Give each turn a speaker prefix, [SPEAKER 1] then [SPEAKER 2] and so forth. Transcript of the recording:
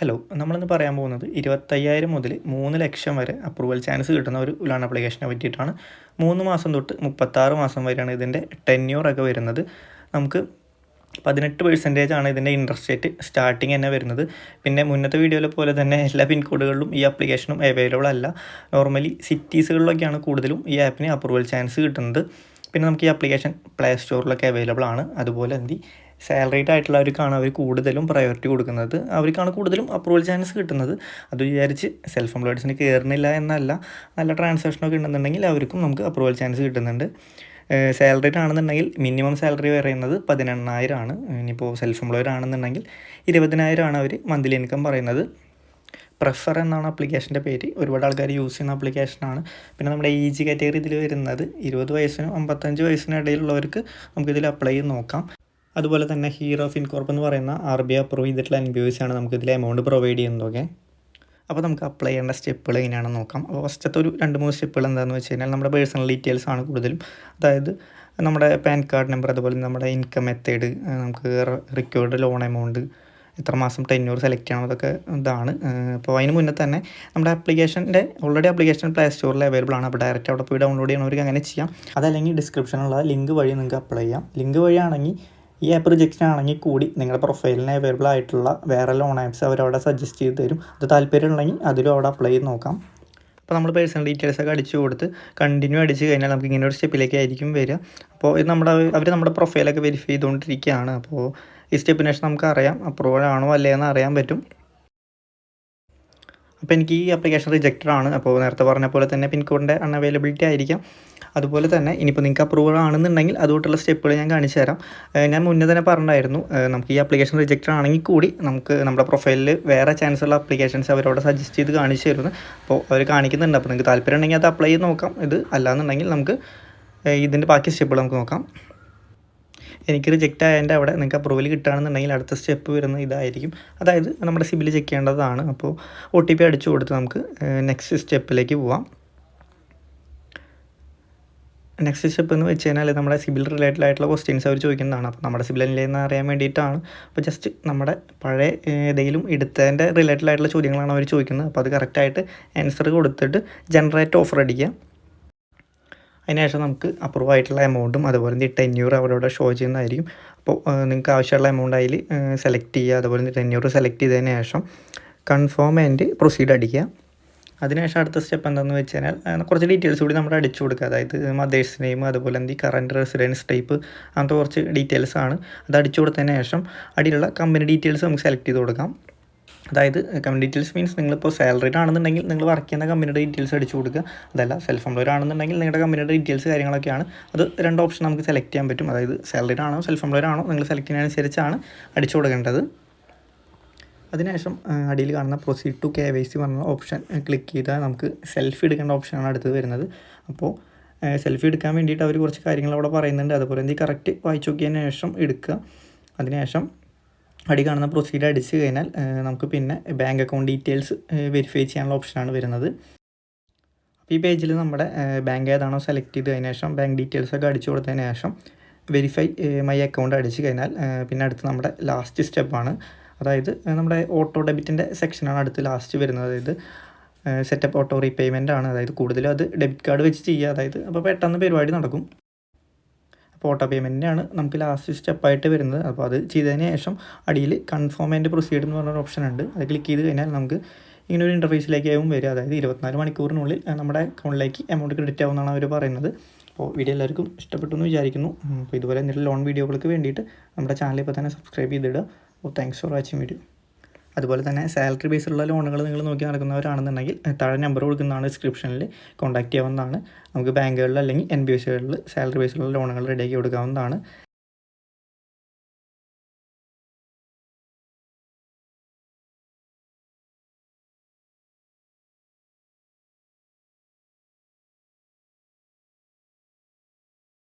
[SPEAKER 1] Hello നമ്മളിന്ന് പറയാൻ പോകുന്നത് ഇരുപത്തയ്യായിരം മുതൽ മൂന്ന് ലക്ഷം വരെ അപ്രൂവൽ ചാൻസ് കിട്ടുന്ന ഒരു ലോൺ ആപ്ലിക്കേഷനെ പറ്റിയിട്ടാണ്. മൂന്ന് മാസം തൊട്ട് മുപ്പത്താറ് മാസം വരെയാണ് ഇതിന്റെ ടെന്യൂറൊക്കെ വരുന്നത്. നമുക്ക് പതിനെട്ട് പെർസെന്റേജ് ആണ് ഇതിന്റെ ഇൻട്രസ്റ്റ് റേറ്റ് സ്റ്റാർട്ടിങ് തന്നെ വരുന്നത്. പിന്നെ മുന്നത്തെ വീഡിയോയിലെ പോലെ തന്നെ എല്ലാ പിൻകോഡുകളിലും ഈ ആപ്ലിക്കേഷനും അവൈലബിൾ അല്ല. നോർമലി സിറ്റീസുകളിലൊക്കെയാണ് കൂടുതലും ഈ ആപ്പിന് അപ്രൂവൽ ചാൻസ് കിട്ടുന്നത്. പിന്നെ നമുക്ക് ഈ ആപ്ലിക്കേഷൻ പ്ലേ സ്റ്റോറിലൊക്കെ അവൈലബിൾ ആണ്. അതുപോലെ എന്തി സാലറീഡ് ആയിട്ടുള്ളവർക്കാണ് അവർ കൂടുതലും പ്രയോറിറ്റി കൊടുക്കുന്നത്. അവർക്കാണ് കൂടുതലും അപ്രൂവൽ ചാൻസ് കിട്ടുന്നത്. അത് വിചാരിച്ച് സെൽഫ് എംപ്ലോയിഡ്സിന് കയറുന്നില്ല എന്നല്ല. നല്ല ട്രാൻസാക്ഷനൊക്കെ ഉണ്ടെന്നുണ്ടെങ്കിൽ അവർക്കും നമുക്ക് അപ്രൂവൽ ചാൻസ് കിട്ടുന്നുണ്ട്. സാലറീഡ് ആണെന്നുണ്ടെങ്കിൽ മിനിമം സാലറി പറയുന്നത് പതിനെണ്ണായിരമാണ് ഇനിയിപ്പോൾ സെൽഫ് എംപ്ലോയർ ആണെന്നുണ്ടെങ്കിൽ ഇരുപതിനായിരമാണ് അവർ മന്ത്ലി ഇൻകം പറയുന്നത്. പ്രഫർ എന്നാണ് ആപ്ലിക്കേഷന്റെ പേര്. ഒരുപാട് ആൾക്കാർ യൂസ് ചെയ്യുന്ന ആപ്ലിക്കേഷനാണ് പിന്നെ നമ്മുടെ ഏജ് കാറ്റഗറി ഇതിൽ വരുന്നത് ഇരുപത് വയസ്സിനും അമ്പത്തഞ്ച് വയസ്സിനും ഇടയിലുള്ളവർക്ക് നമുക്കിതിൽ അപ്ലൈ ചെയ്ത് നോക്കാം. അതുപോലെ തന്നെ ഹീറോ ഇൻകോർപ്പ് എന്ന് പറയുന്ന ആർ ബി അപ്രൂവ് ചെയ്തിട്ടുള്ള എൻ ബി നമുക്ക് ഇതിൽ എമൗണ്ട് പ്രൊവൈഡ് ചെയ്യുന്നതൊക്കെ അപ്പോൾ നമുക്ക് അപ്ലൈ ചെയ്യേണ്ട സ്റ്റെപ്പുകൾ എങ്ങനെയാണെന്ന് നോക്കാം. അപ്പോൾ ഫസ്റ്റത്തെ ഒരു രണ്ട് മൂന്ന് സ്റ്റെപ്പുകൾ എന്താണെന്ന് വെച്ച് കഴിഞ്ഞാൽ നമ്മുടെ പേഴ്സണൽ ഡീറ്റെയിൽസ് ആണ് കൂടുതലും. അതായത് നമ്മുടെ പാൻ കാർഡ് നമ്പർ അതുപോലെ നമ്മുടെ ഇൻകം മെത്തേഡ് നമുക്ക് റിക്വേർഡ് ലോൺ എമൗണ്ട് എത്ര മാസം ടെന്യൂർ സെലക്ട് ചെയ്യണം അതൊക്കെ ഇതാണ്. അപ്പോൾ അതിന് മുന്നേ തന്നെ നമ്മുടെ ആപ്ലിക്കേഷന്റെ ഓൾറെഡി ആപ്ലിക്കേഷൻ പ്ലേ സ്റ്റോറിൽ അവൈലബിൾ ആണ്. അപ്പോൾ ഡയറക്റ്റ് അവിടെ പോയി ഡൗൺലോഡ് ചെയ്യണവർക്ക് അങ്ങനെ ചെയ്യാം. അതല്ലെങ്കിൽ ഡിസ്ക്രിപ്ഷനുള്ള ലിങ്ക് വഴി നിങ്ങൾക്ക് അപ്ലൈ ചെയ്യാം. ലിങ്ക് വഴിയാണെങ്കിൽ ഈ ആപ്പ് റിജക്ഷൻ ആണെങ്കിൽ കൂടി നിങ്ങളുടെ പ്രൊഫൈലിന് അവൈലബിൾ ആയിട്ടുള്ള വേറെ ലോൺ ആപ്സ് അവരവിടെ സജസ്റ്റ് ചെയ്ത് തരും. അത് താല്പര്യമുണ്ടെങ്കിൽ അതിലും അവിടെ അപ്ലൈ ചെയ്ത് നോക്കാം. അപ്പോൾ നമ്മൾ പേഴ്സണൽ ഡീറ്റെയിൽസ് ഒക്കെ അടിച്ചു കൊടുത്ത് കണ്ടിന്യൂ അടിച്ച് കഴിഞ്ഞാൽ നമുക്ക് ഇങ്ങനെ ഒരു സ്റ്റെപ്പിലേക്ക് ആയിരിക്കും വരിക. അപ്പോൾ ഇത് നമ്മുടെ അവർ നമ്മുടെ പ്രൊഫൈലൊക്കെ വെരിഫൈ ചെയ്തുകൊണ്ടിരിക്കുകയാണ്. അപ്പോൾ ഈ നമുക്ക് അറിയാം അപ്രൂവൽ ആണോ അല്ലേ എന്ന് അറിയാൻ പറ്റും. അപ്പോൾ എനിക്ക് ഈ അപ്ലിക്കേഷൻ റിജക്റ്റഡ് ആണ്. അപ്പോൾ നേരത്തെ പറഞ്ഞ പോലെ തന്നെ പിൻകോഡിന്റെ അൺഅവൈലബിലിറ്റി ആയിരിക്കാം. അതുപോലെ തന്നെ ഇനിയിപ്പോൾ നിങ്ങൾക്ക് അപ്രൂവൽ ആണെന്നുണ്ടെങ്കിൽ അതുകൊണ്ടുള്ള സ്റ്റെപ്പുകൾ ഞാൻ കാണിച്ചു തരാം. ഞാൻ മുന്നേ തന്നെ പറഞ്ഞായിരുന്നു. നമുക്ക് ഈ അപ്ലിക്കേഷൻ റിജക്റ്റഡ് ആണെങ്കിൽ കൂടി നമുക്ക് നമ്മുടെ പ്രൊഫൈലിൽ വേറെ ചാൻസ് ഉള്ള ആപ്ലിക്കേഷൻസ് അവരോട് സജസ്റ്റ് ചെയ്ത് കാണിച്ചു തരുന്നു. അപ്പോൾ അവർ കാണിക്കുന്നുണ്ട്. അപ്പോൾ നിങ്ങൾക്ക് താല്പര്യം ഉണ്ടെങ്കിൽ അത് അപ്ലൈ ചെയ്ത് നോക്കാം. ഇത് അല്ലാന്നുണ്ടെങ്കിൽ നമുക്ക് ഇതിന്റെ ബാക്കി സ്റ്റെപ്പുകൾ നമുക്ക് നോക്കാം. എനിക്ക് റിജക്റ്റ് ആയതിന്റെ അവിടെ നിങ്ങൾക്ക് അപ്രൂവൽ കിട്ടുകയാണെന്നുണ്ടെങ്കിൽ അടുത്ത സ്റ്റെപ്പ് വരുന്ന ഇതായിരിക്കും. അതായത് നമ്മുടെ സിബിൽ ചെക്ക് ചെയ്യേണ്ടതാണ്. അപ്പോൾ ഒ ടി പി അടിച്ചു കൊടുത്ത് നമുക്ക് നെക്സ്റ്റ് സ്റ്റെപ്പിലേക്ക് പോവാം. നെക്സ്റ്റ് സ്റ്റെപ്പ് എന്ന് വെച്ച് കഴിഞ്ഞാൽ നമ്മുടെ സിബിൽ റിലേറ്റഡ് ആയിട്ടുള്ള ക്വസ്റ്റ്യൻസ് അവർ ചോദിക്കുന്നതാണ്. അപ്പോൾ നമ്മുടെ സിബിൽ എന്ന് അറിയാൻ വേണ്ടിയിട്ടാണ്. അപ്പോൾ ജസ്റ്റ് നമ്മുടെ പഴയ ഏതെങ്കിലും എടുത്തതിന്റെ റിലേറ്റഡ് ആയിട്ടുള്ള ചോദ്യങ്ങളാണ് അവർ ചോദിക്കുന്നത്. അപ്പോൾ അത് കറക്റ്റായിട്ട് ആൻസർ കൊടുത്തിട്ട് ജനറേറ്റ് ഓഫർ അടിക്കുക. അതിനുശേഷം നമുക്ക് അപ്രൂവ് ആയിട്ടുള്ള എമൗണ്ടും അതുപോലെ തന്നെ ടെന്യൂർ അവരോട് ഷോ ചെയ്യുന്നതായിരിക്കും. അപ്പോൾ നിങ്ങൾക്ക് ആവശ്യമുള്ള എമൗണ്ട് അതിൽ സെലക്ട് ചെയ്യുക അതുപോലെ തന്നെ ടെന്യൂർ സെലക്ട് ചെയ്തതിന് ശേഷം കൺഫേം ആൻഡ് പ്രൊസീഡ് അടിക്കുക. അതിനുശേഷം അടുത്ത സ്റ്റെപ്പ് എന്താണെന്ന് വെച്ച് കഴിഞ്ഞാൽ കുറച്ച് ഡീറ്റെയിൽസ് കൂടി നമ്മൾ അടിച്ചു കൊടുക്കുക. അതായത് മദേഴ്സ് നെയിം അതുപോലെ എന്ത് കറന്റ് റെസിഡൻസ് ടൈപ്പ് അങ്ങനത്തെ കുറച്ച് ഡീറ്റെയിൽസ് ആണ്. അത് അടിച്ചു കൊടുത്തതിന് ശേഷം അടിയിലുള്ള കമ്പനി ഡീറ്റെയിൽസ് നമുക്ക് സെലക്ട് ചെയ്ത് കൊടുക്കാം. അതായത് കമ്പനി ഡീറ്റെയിൽസ് മീൻസ് നിങ്ങളിപ്പോൾ സാലറിഡ് ആണെന്നുണ്ടെങ്കിൽ നിങ്ങൾ വർക്ക് ചെയ്യുന്ന കമ്പനിയുടെ ഡീറ്റെയിൽസ് അടിച്ചു കൊടുക്കുക. അതല്ല സെൽഫ് എംപ്ലോയർ ആണെന്നുണ്ടെങ്കിൽ നിങ്ങളുടെ കമ്പനിയുടെ ഡീറ്റെയിൽസ് കാര്യങ്ങളൊക്കെയാണ്. അത് രണ്ട് ഓപ്ഷൻ നമുക്ക് സെലക്ട് ചെയ്യാൻ പറ്റും. അതായത് സാലറിഡ് ആണോ സെൽഫ് എംപ്ലോയർ ആണോ നിങ്ങൾ സെലക്ട് ചെയ്യുന്നതനുസരിച്ചാണ് അടിച്ചു കൊടുക്കേണ്ടത്. അതിനുശേഷം അടിയിൽ കാണുന്ന proceed to K Y C പറഞ്ഞ ഓപ്ഷൻ ക്ലിക്ക് ചെയ്താൽ നമുക്ക് സെൽഫി എടുക്കേണ്ട ഓപ്ഷനാണ് അടുത്തത് വരുന്നത്. അപ്പോൾ സെൽഫി എടുക്കാൻ വേണ്ടിയിട്ട് അവർ കുറച്ച് കാര്യങ്ങൾ അവിടെ പറയുന്നുണ്ട്. അതുപോലെ എന്തെങ്കിലും കറക്റ്റ് വായിച്ചു നോക്കിയതിന് ശേഷം എടുക്കുക. അതിനുശേഷം അടി കാണുന്ന പ്രൊസീഡ് അടിച്ച് കഴിഞ്ഞാൽ നമുക്ക് പിന്നെ ബാങ്ക് അക്കൗണ്ട് ഡീറ്റെയിൽസ് വെരിഫൈ ചെയ്യാനുള്ള ഓപ്ഷനാണ് വരുന്നത്. അപ്പോൾ ഈ പേജിൽ നമ്മുടെ ബാങ്ക് ഏതാണോ സെലക്ട് ചെയ്ത് കഴിഞ്ഞ ശേഷം ബാങ്ക് ഡീറ്റെയിൽസ് ഒക്കെ അടിച്ചു കൊടുത്തതിന് ശേഷം വെരിഫൈ മൈ അക്കൗണ്ട് അടിച്ച് കഴിഞ്ഞാൽ പിന്നെ അടുത്ത് നമ്മുടെ ലാസ്റ്റ് സ്റ്റെപ്പാണ് അതായത് നമ്മുടെ ഓട്ടോ ഡെബിറ്റിന്റെ സെക്ഷനാണ് അടുത്ത് ലാസ്റ്റ് വരുന്നത്. അതായത് സെറ്റപ്പ് ഓട്ടോ റീപേയ്മെന്റ് ആണ്. അതായത് കൂടുതലും അത് ഡെബിറ്റ് കാർഡ് വെച്ച് ചെയ്യുക. അതായത് അപ്പോൾ പെട്ടെന്ന് പരിപാടി നടക്കും. അപ്പോൾ ഓട്ടോ പേയ്മെന്റിനാണ് നമുക്ക് ലാസ്റ്റ് സ്റ്റെപ്പായിട്ട് വരുന്നത്. അപ്പോൾ അത് ചെയ്തതിന് ശേഷം അടിയിൽ കൺഫേം ആൻഡ് പ്രൊസീഡ് എന്ന് പറഞ്ഞൊരു ഓപ്ഷൻ ഉണ്ട്. അത് ക്ലിക്ക് ചെയ്ത് കഴിഞ്ഞാൽ നമുക്ക് ഇങ്ങനെ ഒരു ഇന്റർഫേസിലേക്കാവും വരിക. അതായത് ഇരുപത്തിനാല് മണിക്കൂറിനുള്ളിൽ നമ്മുടെ അക്കൗണ്ടിലേക്ക് എമൗണ്ട് ക്രെഡിറ്റ് ആവുമെന്നാണ് അവർ പറയുന്നത്. അപ്പോൾ വീഡിയോ എല്ലാവർക്കും ഇഷ്ടപ്പെട്ടു എന്ന് വിചാരിക്കുന്നു. അപ്പോൾ ഇതുപോലെ എന്തെങ്കിലും ലോൺ വീഡിയോകൾക്ക് വേണ്ടിയിട്ട് നമ്മുടെ ചാനൽ ഇപ്പോൾ തന്നെ സബ്സ്ക്രൈബ് ചെയ്തിടുക. അപ്പോൾ താങ്ക്സ് ഫോർ വാച്ചിങ് വീഡിയോ അതുപോലെ തന്നെ സാലറി ബേസിലുള്ള ലോണുകൾ നിങ്ങൾ നോക്കി നടക്കുന്നവരാണെന്നുണ്ടെങ്കിൽ താഴെ നമ്പർ കൊടുക്കുന്നതാണ് ഡിസ്ക്രിപ്ഷനിൽ കോൺടാക്ട് ചെയ്യാവുന്നതാണ്. നമുക്ക് ബാങ്കുകളിൽ അല്ലെങ്കിൽ എൻ ബി എസുകളിൽ സാലറി ബേസിലുള്ള ലോണുകൾ റെഡിയാക്കി കൊടുക്കാവുന്നതാണ്.